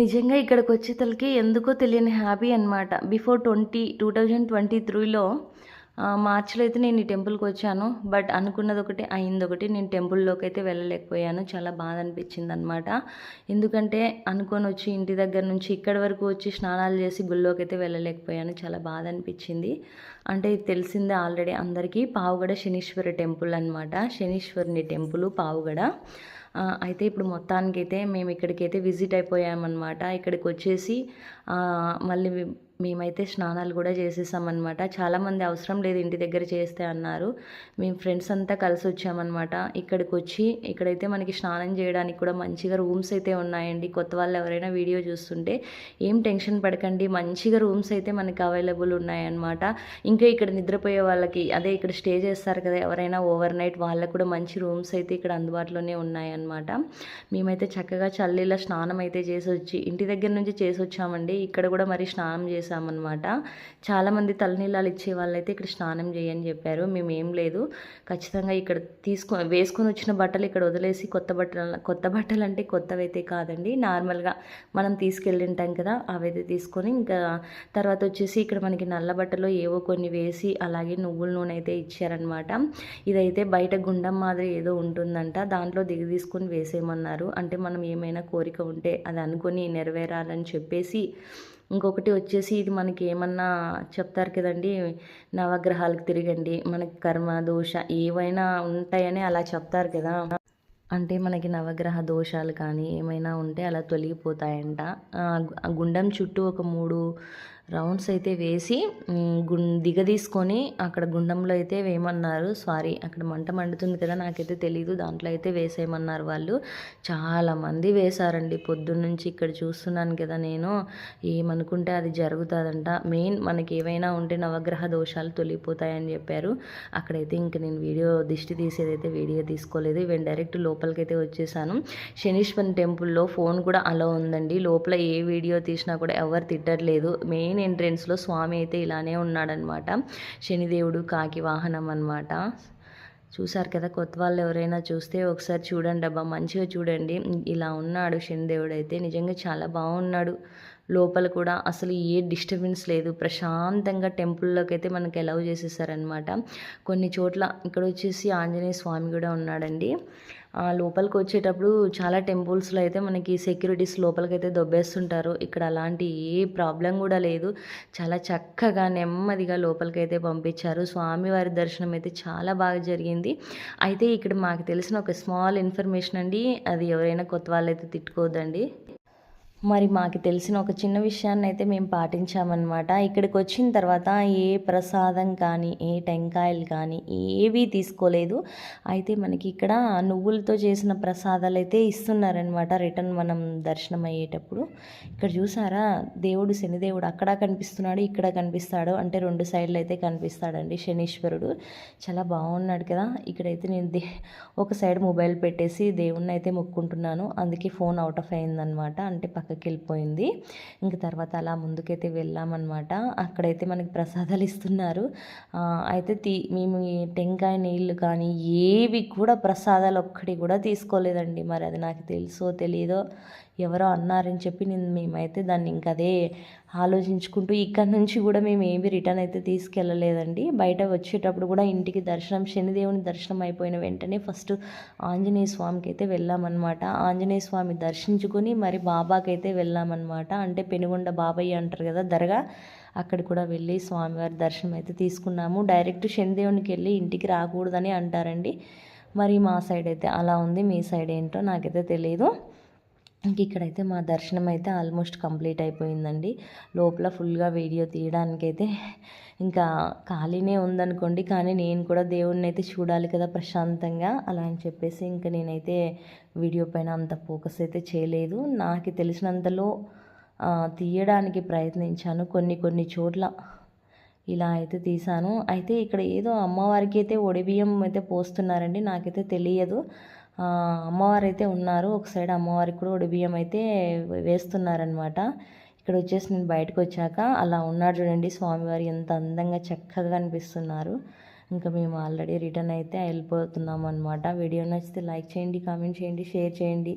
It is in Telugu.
నిజంగా ఇక్కడికి వచ్చేతలకి ఎందుకో తెలియని హ్యాపీ అనమాట before twenty two thousand twenty త్రీలో మార్చిలో అయితే నేను ఈ టెంపుల్కి వచ్చాను బట్ అనుకున్నది ఒకటి అయింది ఒకటి నేను టెంపుల్లోకి అయితే వెళ్ళలేకపోయాను. చాలా బాధ అనిపించింది అనమాట ఎందుకంటే అనుకొని వచ్చి ఇంటి దగ్గర నుంచి ఇక్కడి వరకు వచ్చి స్నానాలు చేసి గుళ్ళోకి అయితే వెళ్ళలేకపోయాను. చాలా బాధ అనిపించింది అంటే ఇది తెలిసిందే ఆల్రెడీ అందరికీ. పావుగడ శనీశ్వర టెంపుల్ అనమాట శనీశ్వరుని టెంపుల్ పావుగడ. అయితే ఇప్పుడు మొత్తానికైతే మేము ఇక్కడికైతే విజిట్ అయిపోయామన్నమాట. ఇక్కడికి వచ్చేసి మళ్ళీ మేమైతే స్నానాలు కూడా చేసేసామన్నమాట. చాలామంది అవసరం లేదు ఇంటి దగ్గర చేస్తే అన్నారు. మేము ఫ్రెండ్స్ అంతా కలిసి వచ్చామన్నమాట. ఇక్కడికి వచ్చి ఇక్కడైతే మనకి స్నానం చేయడానికి కూడా మంచిగా రూమ్స్ అయితే ఉన్నాయండి. కొత్త వాళ్ళు ఎవరైనా వీడియో చూస్తుంటే ఏం టెన్షన్ పడకండి మంచిగా రూమ్స్ అయితే మనకి అవైలబుల్ ఉన్నాయన్నమాట. ఇంకా ఇక్కడ నిద్రపోయే వాళ్ళకి అదే ఇక్కడ స్టే చేస్తారు కదా ఎవరైనా ఓవర్ నైట్ వాళ్ళకు కూడా మంచి రూమ్స్ అయితే ఇక్కడ అందుబాటులోనే ఉన్నాయన్నమాట. మేమైతే చక్కగా చల్లీల స్నానం అయితే చేసి వచ్చి ఇంటి దగ్గర నుంచి చేసి వచ్చామండి ఇక్కడ కూడా మరి స్నానం చేసామన్నమాట. చాలామంది తలనీలాలు ఇచ్చే వాళ్ళైతే ఇక్కడ స్నానం చేయని చెప్పారు. మేము ఏం లేదు. ఖచ్చితంగా ఇక్కడ తీసుకొని వేసుకొని వచ్చిన బట్టలు ఇక్కడ వదిలేసి కొత్త బట్టలు కొత్త బట్టలు అంటే కొత్తవి అయితే కాదండి. నార్మల్గా మనం తీసుకెళ్ళింటాం కదా అవైతే తీసుకొని ఇంకా తర్వాత వచ్చేసి ఇక్కడ మనకి నల్ల బట్టలు ఏవో కొన్ని వేసి అలాగే నువ్వుల నూనె అయితే ఇచ్చారనమాట ఇదైతే బయట గుండం మాదిరి ఏదో ఉంటుందంట. దాంట్లో దిగి తీసుకొని వేసేయమన్నారు. అంటే మనం ఏమైనా కోరిక ఉంటే అది అనుకొని నెరవేరాలని చెప్పేసి ఇంకొకటి వచ్చేసి ఇది మనకి ఏమన్నా చెప్తారు కదండి నవగ్రహాలకు తిరగండి మనకి కర్మ దోష ఏవైనా ఉంటాయని అలా చెప్తారు కదా. అంటే మనకి నవగ్రహ దోషాలు కానీ ఏమైనా ఉంటే అలా తొలగిపోతాయంట. ఆ గుండం చుట్టూ ఒక మూడు రౌండ్స్ అయితే వేసి ఉమ్, దిగదీసుకొని అక్కడ గుండంలో అయితే వేయమన్నారు. సారీ అక్కడ మంట మండుతుంది కదా నాకైతే తెలీదు. దాంట్లో అయితే వేసేయమన్నారు వాళ్ళు. చాలామంది వేశారండి. పొద్దున్నుంచి ఇక్కడ చూస్తున్నాను కదా నేను. ఏమనుకుంటే అది జరుగుతుందంట. మెయిన్ మనకి ఏవైనా ఉంటే నవగ్రహ దోషాలు తొలగిపోతాయని చెప్పారు. అక్కడైతే ఇంక నేను వీడియో దిష్టి తీసేదైతే వీడియో తీసుకోలేదు. ఇవన్నీ డైరెక్ట్ లోపలికైతే వచ్చేసాను. శనీశ్వరన్ టెంపుల్లో ఫోన్ కూడా అలా ఉందండి. లోపల ఏ వీడియో తీసినా కూడా ఎవరు తిట్టట్లేదు. మెయిన్ ఎంట్రెన్స్లో స్వామి అయితే ఇలానే ఉన్నాడనమాట. శనిదేవుడు కాకి వాహనం అన్నమాట. చూశారు కదా కొత్త వాళ్ళు ఎవరైనా చూస్తే ఒకసారి చూడండి అబ్బా మంచిగా చూడండి. ఇలా ఉన్నాడు శనిదేవుడు అయితే నిజంగా చాలా బాగున్నాడు. లోపల కూడా అసలు ఏ డిస్టర్బెన్స్ లేదు. ప్రశాంతంగా టెంపుల్లోకి అయితే మనకి అలౌ చేసేసారనమాట కొన్ని చోట్ల ఇక్కడ వచ్చేసి ఆంజనేయ స్వామి కూడా ఉన్నాడండి. లోపలికి వచ్చేటప్పుడు చాలా టెంపుల్స్లో అయితే మనకి సెక్యూరిటీస్ లోపలికైతే దొబ్బేస్తుంటారు. ఇక్కడ అలాంటి ఏ ప్రాబ్లం కూడా లేదు. చాలా చక్కగా నెమ్మదిగా లోపలికైతే పంపించారు. స్వామివారి దర్శనం అయితే చాలా బాగా జరిగింది. అయితే ఇక్కడ మాకు తెలిసిన ఒక స్మాల్ ఇన్ఫర్మేషన్ అండి. అది ఎవరైనా కొత్త వాళ్ళైతే తిట్టుకోవద్దండి. మరి మాకు తెలిసిన ఒక చిన్న విషయాన్ని అయితే మేము పాటించామన్నమాట. ఇక్కడికి వచ్చిన తర్వాత ఏ ప్రసాదం కానీ ఏ టెంకాయలు కానీ ఏవీ తీసుకోలేదు. అయితే మనకి ఇక్కడ నువ్వులతో చేసిన ప్రసాదాలు అయితే ఇస్తున్నారనమాట రిటర్న్ మనం దర్శనం అయ్యేటప్పుడు. ఇక్కడ చూసారా? దేవుడు శనిదేవుడు అక్కడ కనిపిస్తున్నాడు ఇక్కడ కనిపిస్తాడు. అంటే రెండు సైడ్లు అయితే కనిపిస్తాడండి శనీశ్వరుడు. చాలా బాగున్నాడు కదా. ఇక్కడైతే నేను దే ఒక సైడ్ మొబైల్ పెట్టేసి దేవుణ్ణి అయితే మొక్కుంటున్నాను. అందుకే ఫోన్ అవుట్ ఆఫ్ అయిందనమాట అంటే పక్కకి వెళ్ళిపోయింది ఇంక తర్వాత అలా ముందుకైతే వెళ్ళామన్నమాట. అక్కడైతే మనకి ప్రసాదాలు ఇస్తున్నారు. అయితే తీ మేము ఈ టెంకాయ నీళ్ళు కానీ ఏవి కూడా ప్రసాదాలు ఒక్కటి కూడా తీసుకోలేదండి. మరి అది నాకు తెలుసో తెలియదో ఎవరో అన్నారని చెప్పి నేను మేమైతే దాన్ని ఇంక అదే ఆలోచించుకుంటూ ఇక్కడ నుంచి కూడా మేము ఏమి రిటర్న్ అయితే తీసుకెళ్ళలేదండి. బయట వచ్చేటప్పుడు కూడా ఇంటికి దర్శనం శనిదేవుని దర్శనం అయిపోయిన వెంటనే ఫస్ట్ ఆంజనేయ స్వామికి అయితే వెళ్ళామన్నమాట. ఆంజనేయ స్వామి దర్శించుకొని మరి బాబాకైతే వెళ్ళామన్నమాట. అంటే పెనుగొండ బాబాయ్ అంటారు కదా దర్గా అక్కడ కూడా వెళ్ళి స్వామివారి దర్శనం అయితే తీసుకున్నాము. డైరెక్ట్ శనిదేవునికి వెళ్ళి ఇంటికి రాకూడదని అంటారండి. మరి మా సైడ్ అయితే అలా ఉంది మీ సైడ్ ఏంటో నాకైతే తెలియదు ఇక్కడైతే మా దర్శనం అయితే ఆల్మోస్ట్ కంప్లీట్ అయిపోయిందండి. లోపల ఫుల్గా వీడియో తీయడానికైతే ఇంకా ఖాళీనే ఉందనుకోండి కానీ నేను కూడా దేవుడిని అయితే చూడాలి కదా ప్రశాంతంగా అలా అని చెప్పేసి ఇంకా నేనైతే వీడియో పైన అంత ఫోకస్ అయితే చేయలేదు. నాకు తెలిసినంతలో తీయడానికి ప్రయత్నించాను. కొన్ని కొన్ని చోట్ల ఇలా అయితే తీశాను. అయితే ఇక్కడ ఏదో అమ్మవారికి అయితే ఒడిబియ్యం అయితే పోస్తున్నారండి. నాకైతే తెలియదు. అమ్మవారు అయితే ఉన్నారు. ఒక సైడ్ అమ్మవారికి కూడా బియ్యం అయితే వేస్తున్నారనమాట ఇక్కడ వచ్చేసి నేను బయటకు వచ్చాక అలా ఉన్నాడు చూడండి స్వామివారు. ఎంత అందంగా చక్కగా కనిపిస్తున్నారు ఇంకా మేము ఆల్రెడీ రిటర్న్ అయితే వెళ్ళిపోతున్నాం అనమాట వీడియో నచ్చితే లైక్ చేయండి కామెంట్ చేయండి షేర్ చేయండి.